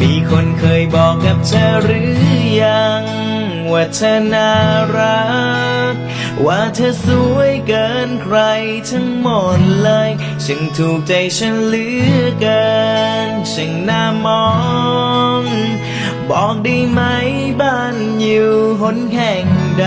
มีคนเคยบอกกับเธอหรือยัง ว่าเธอน่ารัก ว่าเธอสวยเกินใครทั้งหมดเลยฉันถูกใจฉันเหลือเกินช่างน่ามอง บอกได้ไหมบ้านอยู่หนแห่งใด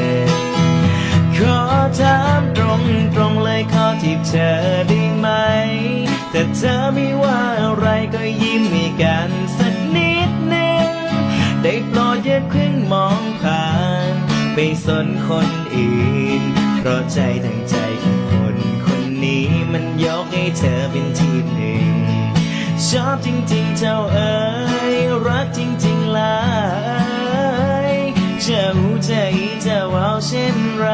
ถามตรงตรงๆเลยขอที่เธอได้ไหม แต่เธอไม่ว่าอะไรก็ยิ้มให้กันสักนิดหนึ่งได้โปรดอย่าเพิ่งมองผ่าน ไปสนคนอื่น เพราะใจทั้งใจของคนคนนี้มันยกให้เธอเป็นที่หนึ่ง ชอบจริงๆเจ้าเอ๋ยรักจริงๆลายจะหูจะอีจะว้าวเช่นไร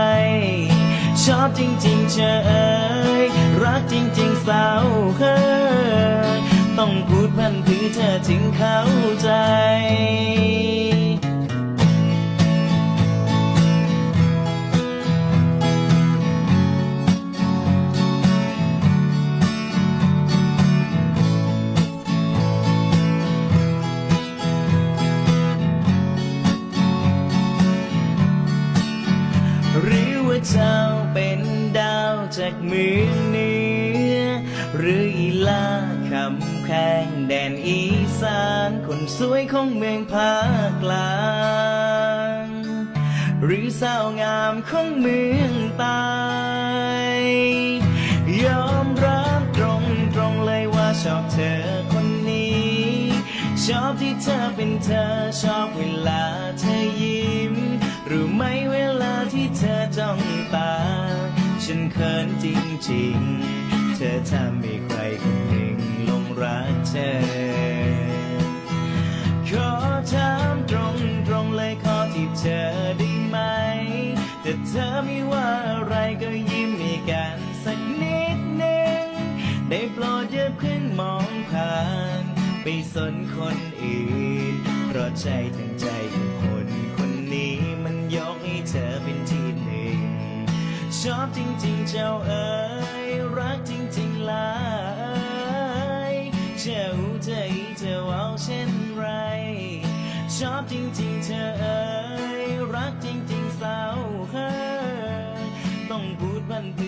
ชอบจริงๆเธอเอ๋ยรักจริงๆสาวเคยต้องพูดพันถือเธอถึงเข้าใจ เจ้าเป็นดาวจากเมืองเหนือ หรืออีลาคำแพงแดนอีสานคนสวยของเมืองภาคกลางหรือสาวงามของเมืองใตายยอมรับตรงตรงเลยว่าชอบเธอคนนี้ ชอบที่เธอเป็นเธอชอบเวลาเธอยิ้ม หรู้ไหมเวลาที่เธอจ้อง จริง เธอทำให้ใครคนหนึ่งลงรักเธอ ขอถามตรงตรงๆเลยขอที่เธอได้ไหม แต่เธอไม่ว่าอะไรก็ยิ้มให้กันสักนิดหนึ่งได้โปรดอย่าเพิ่งมองผ่าน ไปสนคนอื่น เพราะใจทั้งใจ อบจริงๆเจ้าเอ๋ยรักจริงๆลายเจ้าใจเจ้าเอาเช่นไร ชอบจริงๆเธอเอ๋ยรักจริงๆสาวเฮ้ยต้องพูดบันทึก